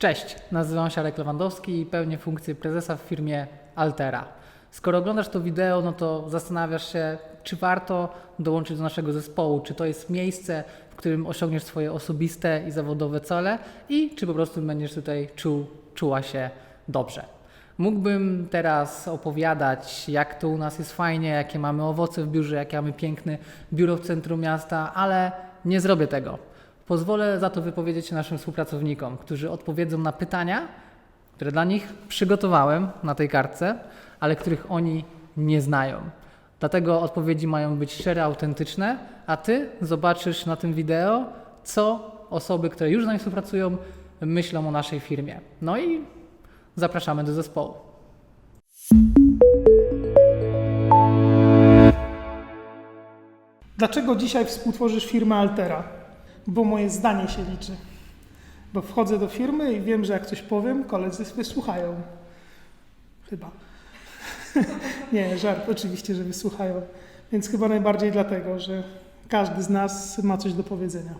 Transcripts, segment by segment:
Cześć, nazywam się Alek Lewandowski i pełnię funkcję prezesa w firmie Altera. Skoro oglądasz to wideo, no to zastanawiasz się, czy warto dołączyć do naszego zespołu, czy to jest miejsce, w którym osiągniesz swoje osobiste i zawodowe cele i czy po prostu będziesz tutaj czuł, czuła się dobrze. Mógłbym teraz opowiadać, jak to u nas jest fajnie, jakie mamy owoce w biurze, jakie mamy piękne biuro w centrum miasta, ale nie zrobię tego. Pozwolę za to wypowiedzieć się naszym współpracownikom, którzy odpowiedzą na pytania, które dla nich przygotowałem na tej kartce, ale których oni nie znają. Dlatego odpowiedzi mają być szczere, autentyczne, a ty zobaczysz na tym wideo, co osoby, które już z nami współpracują, myślą o naszej firmie. No i zapraszamy do zespołu. Dlaczego dzisiaj współtworzysz firmę Altera? Bo moje zdanie się liczy. Bo wchodzę do firmy i wiem, że jak coś powiem, koledzy wysłuchają. Chyba. Nie, żart, oczywiście, że wysłuchają. Więc chyba najbardziej dlatego, że każdy z nas ma coś do powiedzenia.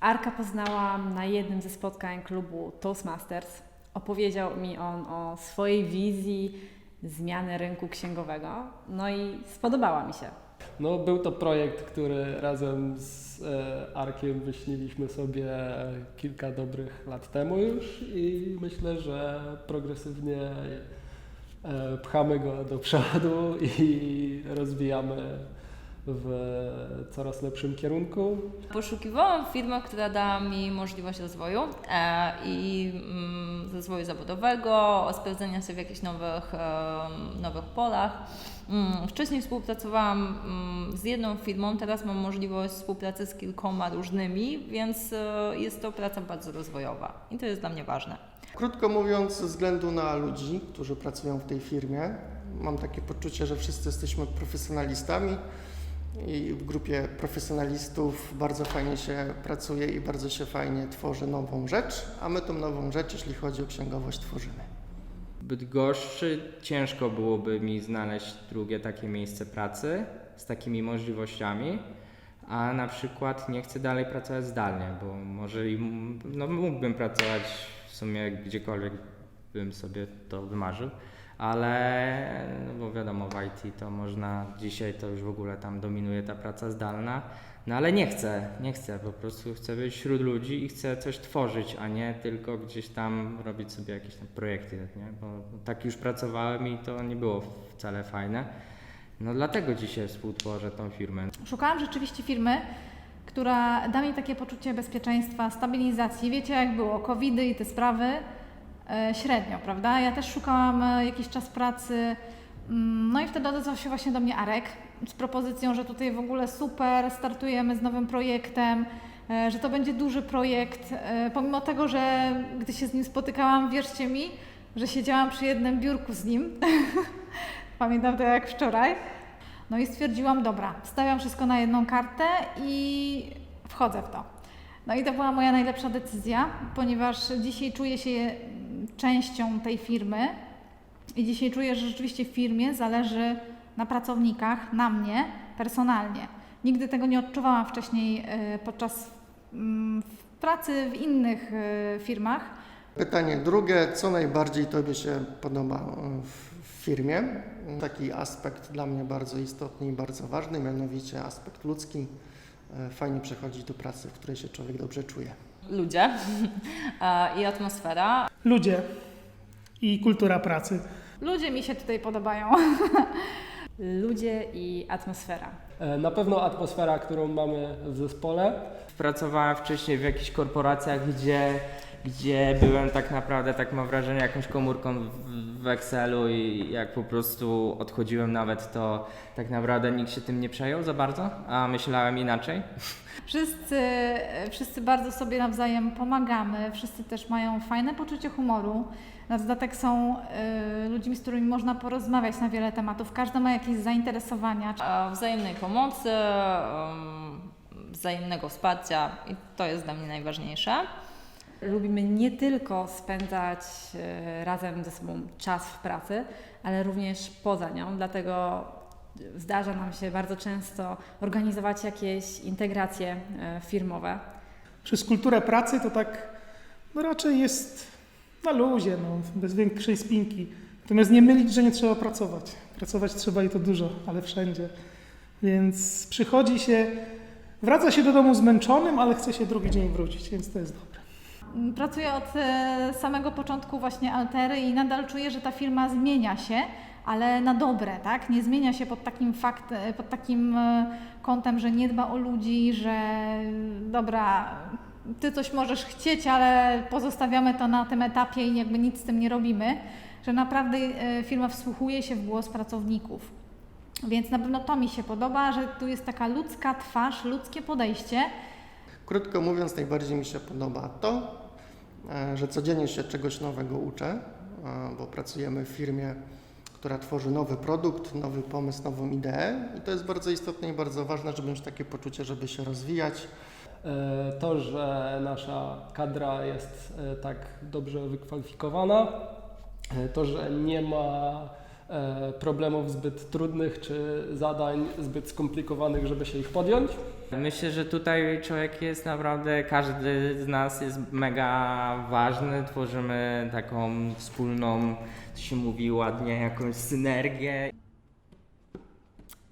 Arka poznałam na jednym ze spotkań klubu Toastmasters. Opowiedział mi on o swojej wizji zmiany rynku księgowego, no i spodobała mi się. No, był to projekt, który razem z e, Arkiem wyśniliśmy sobie kilka dobrych lat temu już i myślę, że progresywnie e, pchamy go do przodu i rozwijamy w coraz lepszym kierunku. Poszukiwałam firmy, która da mi możliwość rozwoju e, i mm, rozwoju zawodowego, sprawdzenia się w jakichś nowych, e, nowych polach. Mm, wcześniej współpracowałam mm, z jedną firmą, teraz mam możliwość współpracy z kilkoma różnymi, więc e, jest to praca bardzo rozwojowa i to jest dla mnie ważne. Krótko mówiąc, ze względu na ludzi, którzy pracują w tej firmie, mam takie poczucie, że wszyscy jesteśmy profesjonalistami i w grupie profesjonalistów bardzo fajnie się pracuje i bardzo się fajnie tworzy nową rzecz, a my tą nową rzecz, jeśli chodzi o księgowość, tworzymy. Bydgoszczy ciężko byłoby mi znaleźć drugie takie miejsce pracy z takimi możliwościami, a na przykład nie chcę dalej pracować zdalnie, bo może no, mógłbym pracować w sumie gdziekolwiek bym sobie to wymarzył, ale bo wiadomo w IT to można, dzisiaj to już w ogóle tam dominuje ta praca zdalna, no ale nie chcę, nie chcę, po prostu chcę być wśród ludzi i chcę coś tworzyć, a nie tylko gdzieś tam robić sobie jakieś tam projekty, nie? bo tak już pracowałem i to nie było wcale fajne. No dlatego dzisiaj współtworzę tą firmę. Szukałam rzeczywiście firmy, która da mi takie poczucie bezpieczeństwa, stabilizacji. Wiecie, jak było, covidy i te sprawy średnio, prawda? Ja też szukałam e, jakiś czas pracy. Mm, No i wtedy odezwał się właśnie do mnie Arek z propozycją, że tutaj w ogóle super, startujemy z nowym projektem, e, że to będzie duży projekt. E, Pomimo tego, że gdy się z nim spotykałam, wierzcie mi, że siedziałam przy jednym biurku z nim. Pamiętam to jak wczoraj. No i stwierdziłam, dobra, stawiam wszystko na jedną kartę i wchodzę w to. No i to była moja najlepsza decyzja, ponieważ dzisiaj czuję się częścią tej firmy i dzisiaj czuję, że rzeczywiście w firmie zależy na pracownikach, na mnie personalnie. Nigdy tego nie odczuwałam wcześniej e, podczas mm, pracy w innych e, firmach. Pytanie drugie, co najbardziej Tobie się podoba e, w firmie? Taki aspekt dla mnie bardzo istotny i bardzo ważny, mianowicie aspekt ludzki. Fajnie przechodzić do pracy, w której się człowiek dobrze czuje. Ludzie e, i atmosfera. Ludzie i kultura pracy. Ludzie mi się tutaj podobają. Ludzie i atmosfera. E, Na pewno atmosfera, którą mamy w zespole, Pracowałem wcześniej w jakichś korporacjach, gdzie, gdzie byłem tak naprawdę, tak mam wrażenie, jakąś komórką w, Excelu i jak po prostu odchodziłem nawet, to tak naprawdę nikt się tym nie przejął za bardzo, a myślałem inaczej. Wszyscy, wszyscy bardzo sobie nawzajem pomagamy, wszyscy też mają fajne poczucie humoru. Na dodatek są y, ludźmi, z którymi można porozmawiać na wiele tematów. Każdy ma jakieś zainteresowania. wzajemnej pomocy, em, wzajemnego wsparcia i to jest dla mnie najważniejsze. Lubimy nie tylko spędzać e, razem ze sobą czas w pracy, ale również poza nią, dlatego zdarza nam się bardzo często organizować jakieś integracje e, firmowe. Przez kulturę pracy to tak no raczej jest na luzie, no, bez większej spinki. Natomiast nie mylić, że nie trzeba pracować. Pracować trzeba i to dużo, ale wszędzie. Więc przychodzi się, wraca się do domu zmęczonym, ale chce się drugi dzień wrócić, więc to jest dobre. Pracuję od e, samego początku właśnie Altery i nadal czuję, że ta firma zmienia się, ale na dobre, tak? Nie zmienia się pod takim fakt, e, pod takim e, kątem, że nie dba o ludzi, że dobra, ty coś możesz chcieć, ale pozostawiamy to na tym etapie i jakby nic z tym nie robimy, że naprawdę firma wsłuchuje się w głos pracowników. Więc na pewno to mi się podoba, że tu jest taka ludzka twarz, ludzkie podejście. Krótko mówiąc, najbardziej mi się podoba to, że codziennie się czegoś nowego uczę, e, bo pracujemy w firmie, która tworzy nowy produkt, nowy pomysł, nową ideę i to jest bardzo istotne i bardzo ważne, żeby mieć takie poczucie, żeby się rozwijać. E, To, że nasza kadra jest e, tak dobrze wykwalifikowana, e, to, że nie ma e, problemów zbyt trudnych czy zadań zbyt skomplikowanych, żeby się ich podjąć. Myślę, że tutaj człowiek jest naprawdę, każdy z nas jest mega ważny. Tworzymy taką wspólną, co się mówi ładnie, jakąś synergię.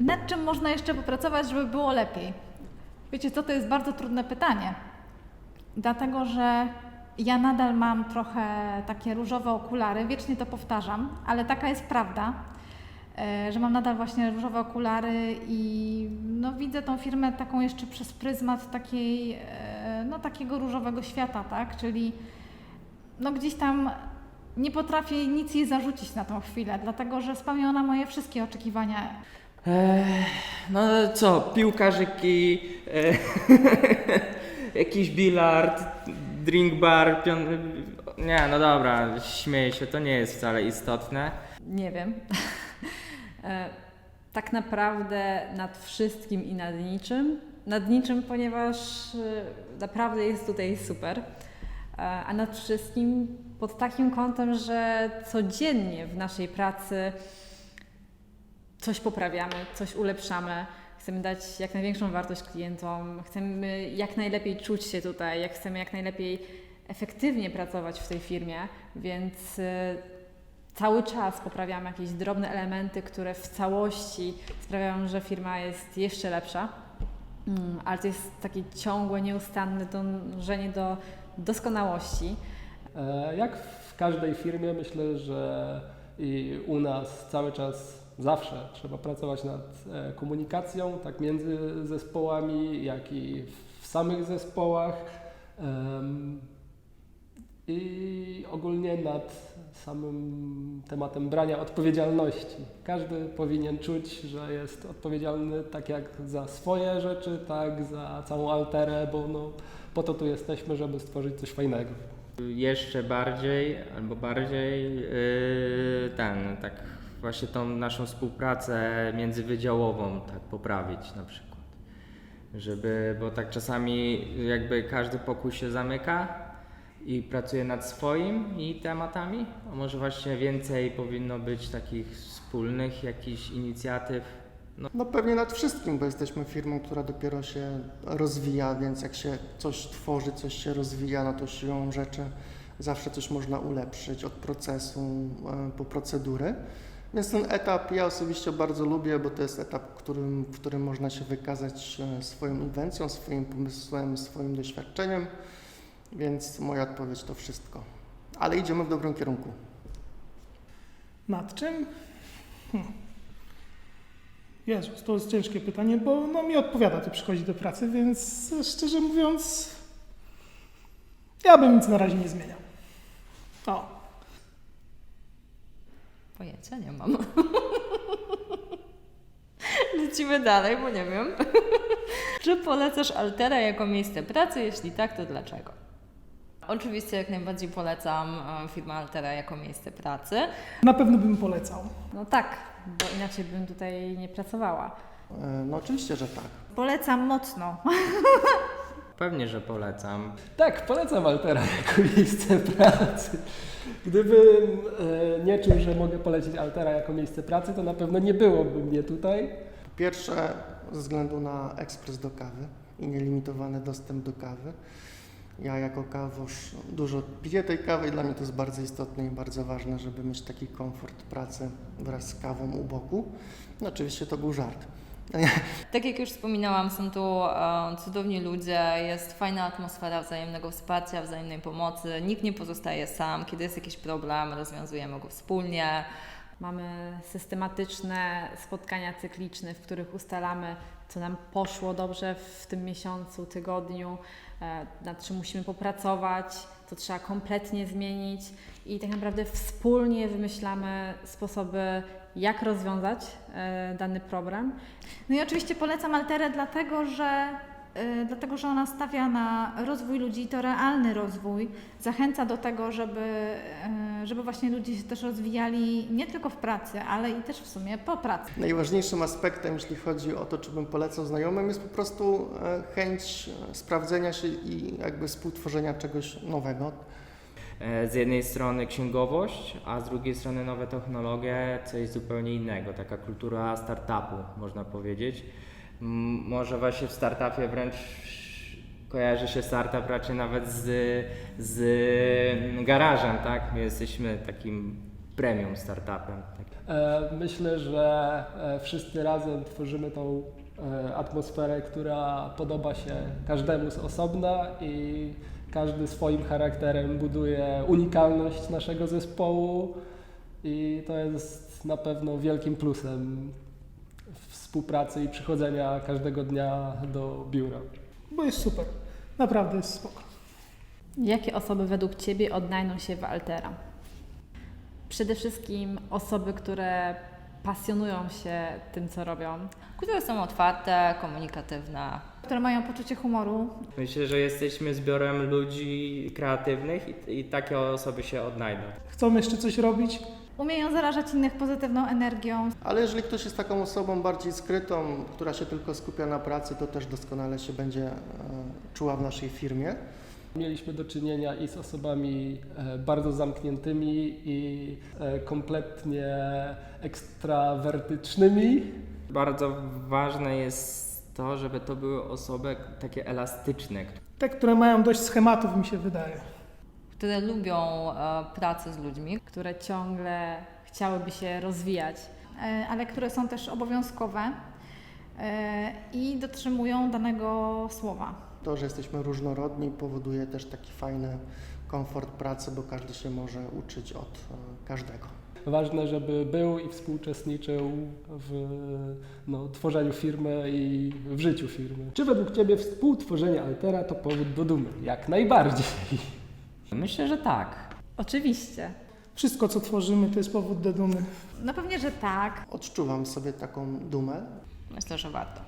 Nad czym można jeszcze popracować, żeby było lepiej? Wiecie co, to jest bardzo trudne pytanie. Dlatego, że ja nadal mam trochę takie różowe okulary, wiecznie to powtarzam, ale taka jest prawda, e, że mam nadal właśnie różowe okulary i no, widzę tą firmę taką jeszcze przez pryzmat takiej, e, no, takiego różowego świata, tak? Czyli no, gdzieś tam nie potrafię nic jej zarzucić na tą chwilę, dlatego że spełnia ona moje wszystkie oczekiwania Ech, no co, piłkarzyki, e, jakiś bilard, drink bar. Nie, no dobra, śmieję się, to nie jest wcale istotne. Nie wiem. E, tak naprawdę nad wszystkim i nad niczym. Nad niczym, ponieważ e, naprawdę jest tutaj super. E, A nad wszystkim pod takim kątem, że codziennie w naszej pracy coś poprawiamy, coś ulepszamy. Chcemy dać jak największą wartość klientom, chcemy jak najlepiej czuć się tutaj, jak chcemy jak najlepiej efektywnie pracować w tej firmie, więc e, cały czas poprawiamy jakieś drobne elementy, które w całości sprawiają, że firma jest jeszcze lepsza. Mm, Ale to jest takie ciągłe, nieustanne dążenie do doskonałości. E, Jak w każdej firmie, myślę, że i u nas cały czas, zawsze trzeba pracować nad e, komunikacją, tak między zespołami, jak i w samych zespołach. I ogólnie nad samym tematem brania odpowiedzialności. Każdy powinien czuć, że jest odpowiedzialny tak jak za swoje rzeczy, tak za całą alterę, bo no, po to tu jesteśmy, żeby stworzyć coś fajnego. Jeszcze bardziej, albo bardziej yy, ten, tak właśnie tą naszą współpracę międzywydziałową tak poprawić na przykład. Żeby, bo tak czasami jakby każdy pokój się zamyka i pracuje nad swoimi tematami, a może właśnie więcej powinno być takich wspólnych jakichś inicjatyw. No pewnie nad wszystkim, bo jesteśmy firmą, która dopiero się rozwija, więc jak się coś tworzy, coś się rozwija, no to siłą rzeczy zawsze coś można ulepszyć od procesu e, po procedury. Więc ten etap ja osobiście bardzo lubię, bo to jest etap, w którym, w którym można się wykazać e, swoją inwencją, swoim pomysłem, swoim doświadczeniem. Więc moja odpowiedź to wszystko. Ale idziemy w dobrym kierunku. Nad czym? Hmm. Jezus, to jest ciężkie pytanie, bo no, mi odpowiada to przychodzi do pracy, więc szczerze mówiąc, ja bym nic na razie nie zmieniał. O, Pojęcia nie mam. Lecimy dalej, bo nie wiem. Czy polecasz Altera jako miejsce pracy? Jeśli tak, to dlaczego? Oczywiście jak najbardziej polecam e, firmę Altera jako miejsce pracy. na pewno bym polecał. No tak, bo inaczej bym tutaj nie pracowała. E, No oczywiście, że tak. Polecam mocno. Pewnie, że polecam. Tak, polecam Altera jako miejsce pracy. Gdybym e, nie czuł, że mogę polecić Altera jako miejsce pracy, to na pewno nie byłoby mnie tutaj. Po pierwsze, ze względu na ekspres do kawy i nielimitowany dostęp do kawy. Ja jako kawosz dużo piję tej kawy i dla mnie to jest bardzo istotne i bardzo ważne, żeby mieć taki komfort pracy wraz z kawą u boku. No oczywiście to był żart. Tak jak już wspominałam, są tu e, cudowni ludzie, jest fajna atmosfera wzajemnego wsparcia, wzajemnej pomocy. Nikt nie pozostaje sam. Kiedy jest jakiś problem, rozwiązujemy go wspólnie. Mamy systematyczne spotkania cykliczne, w których ustalamy, co nam poszło dobrze w tym miesiącu, tygodniu, e, nad czym musimy popracować, co trzeba kompletnie zmienić i tak naprawdę wspólnie wymyślamy sposoby, jak rozwiązać e, dany problem. No i oczywiście polecam Alterę dlatego, że y, dlatego, że ona stawia na rozwój ludzi i to realny rozwój. Zachęca do tego, żeby, y, żeby właśnie ludzie się też rozwijali nie tylko w pracy, ale i też w sumie po pracy. Najważniejszym aspektem, jeśli chodzi o to, czy bym polecał znajomym, jest po prostu e, chęć e, sprawdzenia się i jakby współtworzenia czegoś nowego. E, Z jednej strony księgowość, a z drugiej strony nowe technologie, coś zupełnie innego, taka kultura startupu, można powiedzieć. Może właśnie w startupie wręcz kojarzy się startup raczej nawet z, z garażem, tak? My jesteśmy takim premium startupem. Tak. E, Myślę, że e, wszyscy razem tworzymy tą atmosferę, która podoba się każdemu z osobna i każdy swoim charakterem buduje unikalność naszego zespołu i to jest na pewno wielkim plusem współpracy i przychodzenia każdego dnia do biura. Bo jest super. Naprawdę jest spoko. Jakie osoby według Ciebie odnajdą się w Altera? Przede wszystkim osoby, które pasjonują się tym, co robią. Które są otwarte, komunikatywne. Które mają poczucie humoru. Myślę, że jesteśmy zbiorem ludzi kreatywnych i, i takie osoby się odnajdą. Chcą jeszcze coś robić? Umieją zarażać innych pozytywną energią. Ale jeżeli ktoś jest taką osobą bardziej skrytą, która się tylko skupia na pracy, to też doskonale się będzie e, czuła w naszej firmie. Mieliśmy do czynienia i z osobami e, bardzo zamkniętymi i e, kompletnie ekstrawertycznymi. Bardzo ważne jest to, żeby to były osoby takie elastyczne, Te, które mają dość schematów, mi się wydaje. Które lubią e, pracę z ludźmi. które ciągle chciałyby się rozwijać. e, ale które są też obowiązkowe e, i dotrzymują danego słowa. To, że jesteśmy różnorodni, powoduje też taki fajny komfort pracy, bo każdy się może uczyć od e, każdego. Ważne, żeby był i współuczestniczył w no, tworzeniu firmy i w życiu firmy. Czy według Ciebie współtworzenie Altera to powód do dumy? Jak najbardziej. Myślę, że tak. Oczywiście. Wszystko, co tworzymy, to jest powód do dumy. No pewnie, że tak. Odczuwam sobie taką dumę. Myślę, że warto.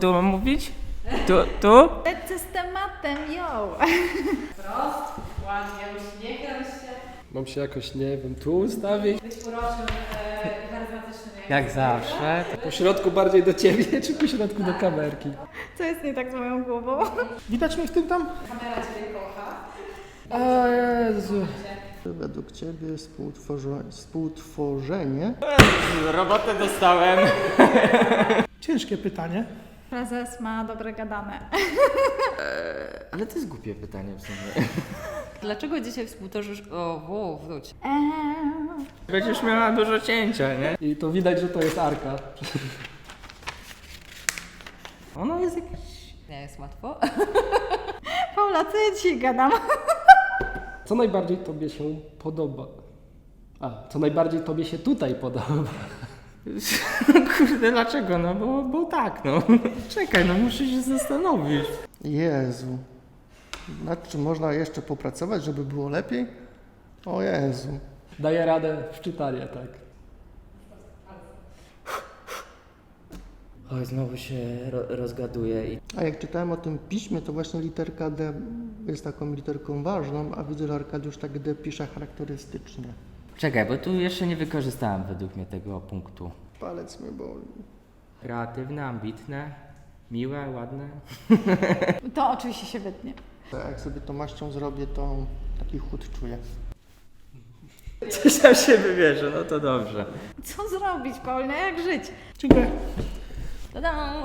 Tu mam mówić? Tu? tu? Lecę z tematem, yo! Mam się jakoś, nie wiem, tu ustawić? Jak zawsze. Po środku bardziej do Ciebie, czy po środku do kamerki? Co jest nie tak z moją głową? Widać mnie w tym tam? A Jezu. Według Ciebie współtworzo- współtworzenie Robotę dostałem. Ciężkie pytanie. Prezes ma dobre gadane. Ale to jest głupie pytanie w sumie. Dlaczego dzisiaj współtworzysz... O, o wróć. Eee, Będziesz miała dużo cięcia, nie? I to widać, że to jest Arka. Ono jest jakieś... Nie jest łatwo. Paula, co ja ci gadam? Co najbardziej Tobie się podoba? A, co najbardziej Tobie się tutaj podoba? Kurde, dlaczego? No bo, bo tak, no. Czekaj, no muszę się zastanowić. Jezu. Nad czym można jeszcze popracować, żeby było lepiej? O Jezu. Daję radę w czytanie, tak. Oj, znowu się ro- rozgaduję i... A jak czytałem o tym piśmie, to właśnie literka D jest taką literką ważną, a widzę, że Arkadiusz tak D pisze charakterystycznie. Czekaj, bo tu jeszcze nie wykorzystałem według mnie tego punktu. Palec mnie boli. Kreatywne, ambitne, miłe, ładne. To oczywiście się wytnie. A jak sobie to maścią zrobię, to taki chód czuję. Coś tam się wybierze, no to dobrze. Co zrobić, Paulina? Jak żyć? Dziękuję. Tada!